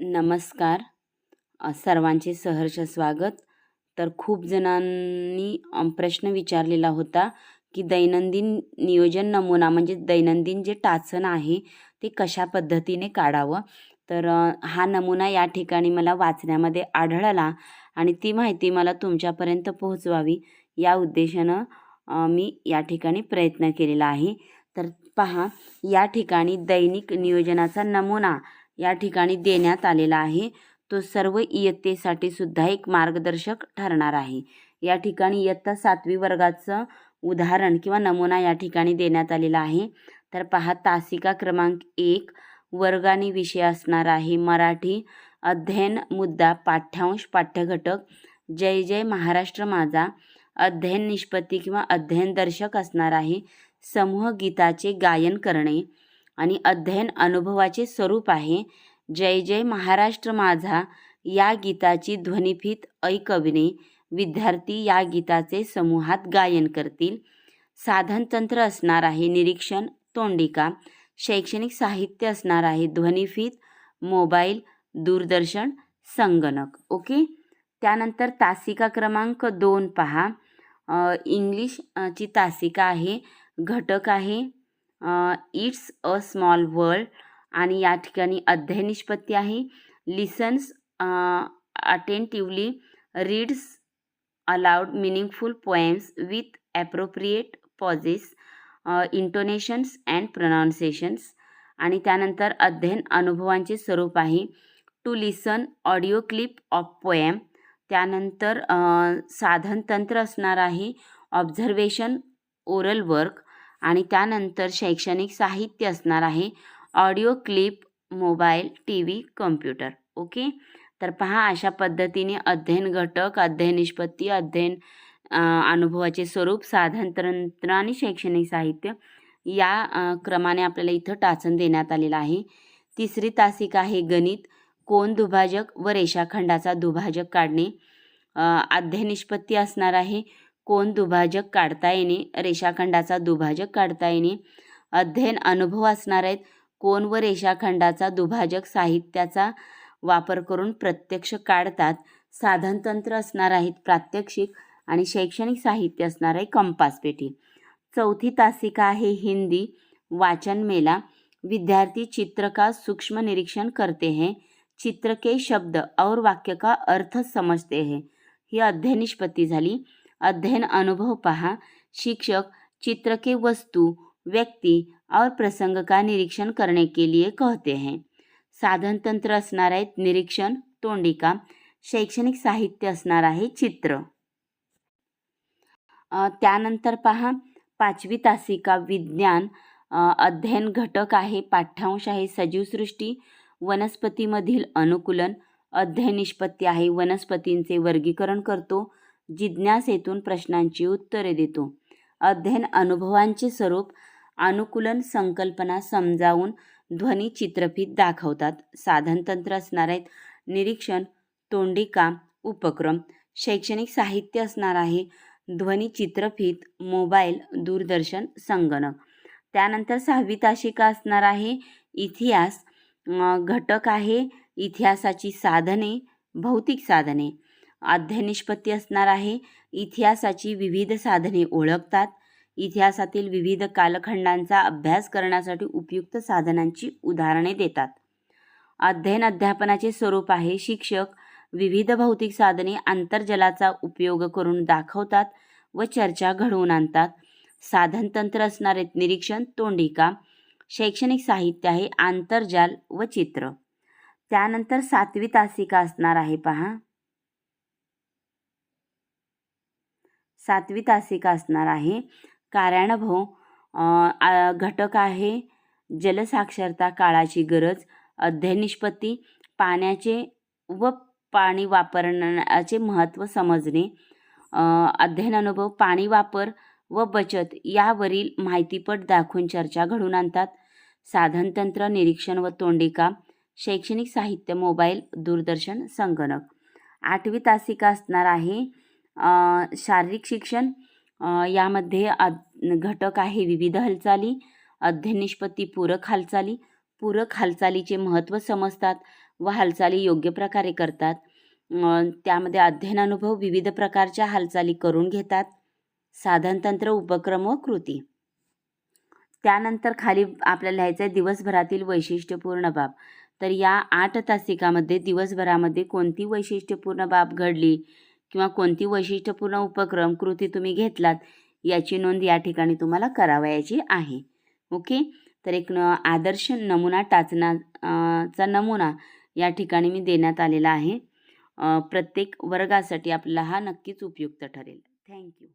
नमस्कार. सर्वांचे सहर्ष स्वागत. तर खूप जणांनी प्रश्न विचारलेला होता की दैनंदिन नियोजन नमुना म्हणजे दैनंदिन जे टाचण आहे ते कशा पद्धतीने काढावं? तर हा नमुना या ठिकाणी मला वाचण्यामध्ये आढळला आणि ती माहिती मला तुमच्यापर्यंत पोहोचवावी. या उद्देशानं मी या ठिकाणी प्रयत्न केलेला आहे. तर पहा या ठिकाणी दैनिक नियोजनाचा नमुना या ठिकाणी देण्यात आलेला आहे. तो सर्व इयत्तेसाठी सुद्धा एक मार्गदर्शक ठरणार आहे. या ठिकाणी इयत्ता सातवी वर्गाचं उदाहरण किंवा नमुना या ठिकाणी देण्यात आलेला आहे. तर पहा तासिका क्रमांक एक वर्ग आणि विषय असणार आहे. मराठी अध्ययन मुद्दा पाठ्यांश पाठ्यघटक जय जय महाराष्ट्र माझा अध्ययन निष्पत्ती किंवा अध्ययन दर्शक असणार आहे. समूह गीताचे गायन करणे आणि अध्ययन अनुभवाचे स्वरूप आहे. जय जय महाराष्ट्र माझा. या गीताची ध्वनिफीत ऐकविणे. विद्यार्थी या गीताचे समूहात गायन करतील. साधनतंत्र असणार आहे निरीक्षण तोंडिका. शैक्षणिक साहित्य असणार आहे ध्वनिफीत मोबाईल दूरदर्शन संगणक. ओके? त्यानंतर तासिका क्रमांक दोन पहा. इंग्लिशची इंग्लिश ची तासिका आहे. घटक आहे. इट्स अ स्मॉल वर्ल्ड आणि या ठिकाणी अध्ययन निष्पत्ती आहे. Listens attentively reads aloud meaningful poems with appropriate pauses intonations and pronunciations आणि त्यानंतर अध्ययन अनुभवांचे स्वरूप आहे. To listen audio clip of poem त्यानंतर साधन साधनतंत्र असणार आहे. ऑब्झर्वेशन ओरल वर्क आणि त्यानंतर शैक्षणिक साहित्य असणार आहे. Audio clip mobile T V computer. Okay? तर पहा अशा पद्धतीने अध्ययन घटक अध्ययन निष्पत्ती अध्ययन अनुभवाचे स्वरूप साधन तंत्र आणि शैक्षणिक साहित्य या क्रमाने आपल्याला इथं टाचन देण्यात आलेलं आहे. तिसरी तासिका आहे गणित. कोण दुभाजक व रेषाखंडाचा दुभाजक काढणे? अध्ययन निष्पत्ती असणार आहे. कोण दुभाजक काढता येणे? रेषाखंडाचा दुभाजक काढता येणे? अध्ययन अनुभव असणार आहेत. कोण व रेषाखंडाचा दुभाजक साहित्याचा वापर करून प्रत्यक्ष काढतात? साधनतंत्र असणार आहेत प्रात्यक्षिक आणि शैक्षणिक साहित्य असणार आहे कंपासपेटी चौथी तासिका आहे हिंदी वाचन मेला विद्यार्थी चित्र का सूक्ष्म निरीक्षण करते हैं. चित्र के शब्द और वाक्य का अर्थ समजते हैं. ही अध्ययन निष्पत्ती झाली. अध्ययन अनुभव पहा. शिक्षक चित्र के वस्तु व्यक्ति और प्रसंग का निरीक्षण करने के लिए कहते हैं. साधन तंत्र असणार आहेत निरीक्षण तोंडिका. शैक्षणिक साहित्य असणार आहे चित्र. त्यानंतर पहा पाचवी तासिका विज्ञान. अध्ययन घटक आहे पाठ्यांश आहे सजीवसृष्टी वनस्पतीमधील अनुकूलन. अध्ययन निष्पत्ती आहे वनस्पतींचे वर्गीकरण करतो. जिज्ञासेतून प्रश्नांची उत्तरे देतो. अध्ययन अनुभवांचे स्वरूप अनुकूलन संकल्पना समजावून ध्वनी चित्रफित दाखवतात. साधनतंत्र असणार आहेत. निरीक्षण तोंडिका उपक्रम शैक्षणिक साहित्य असणार आहे. ध्वनी चित्रफित मोबाईल दूरदर्शन संगणक. त्यानंतर सहावी तासिका असणार आहे. इतिहास घटक आहे. इतिहासाची साधने भौतिक साधने. अध्ययन निष्पत्ती असणार आहे. इतिहासाची विविध साधने ओळखतात. इतिहासातील विविध कालखंडांचा अभ्यास करण्यासाठी उपयुक्त साधनांची उदाहरणे देतात. अध्ययन अध्यापनाचे स्वरूप आहे. शिक्षक विविध भौतिक साधने आंतरजलाचा उपयोग करून दाखवतात व चर्चा घडवून आणतात. साधनतंत्र असणारे निरीक्षण तोंडिका शैक्षणिक साहित्य आहे. आंतरजाल व चित्र. त्यानंतर सातवी तासिका असणार आहे. पहा. सातवी तासिका असणार आहे. कार्यानुभव घटक आहे. जलसाक्षरता काळाची गरज अध्ययन निष्पत्ती पाण्याचे व पाणी वापरण्याचे महत्त्व समजणे अध्ययन अनुभव पाणी वापर व बचत यावरील माहितीपट दाखवून चर्चा घडून आणतात. साधनतंत्र निरीक्षण व तोंडिका शैक्षणिक साहित्य मोबाईल दूरदर्शन संगणक. आठवी तासिका असणार आहे. शारीरिक शिक्षण यामध्ये घटक आहे विविध हालचाली अध्ययनिष्पत्ती पूरक हालचाली. पूरक हालचालीचे महत्त्व समजतात व हालचाली योग्य प्रकारे करतात. त्यामध्ये त्यामध्ये अध्ययनानुभव विविध प्रकारच्या हालचाली करून घेतात. साधनतंत्र उपक्रम व कृती. त्यानंतर खाली आपल्याला लिहायचं आहे दिवसभरातील वैशिष्ट्यपूर्ण बाब. तर या आठ तासिकामध्ये दिवसभरामध्ये कोणती वैशिष्ट्यपूर्ण बाब घडली? किंवा कोणती वैशिष्ट्यपूर्ण उपक्रम कृती तुम्ही घेतलात याची नोंद या ठिकाणी तुम्हाला करावयाची आहे. ओके? तर एक न आदर्श नमुना टाचना चा नमुना या ठिकाणी मी देण्यात आलेला आहे. प्रत्येक वर्गासाठी आपल्याला हा नक्कीच उपयुक्त ठरेल. थँक्यू.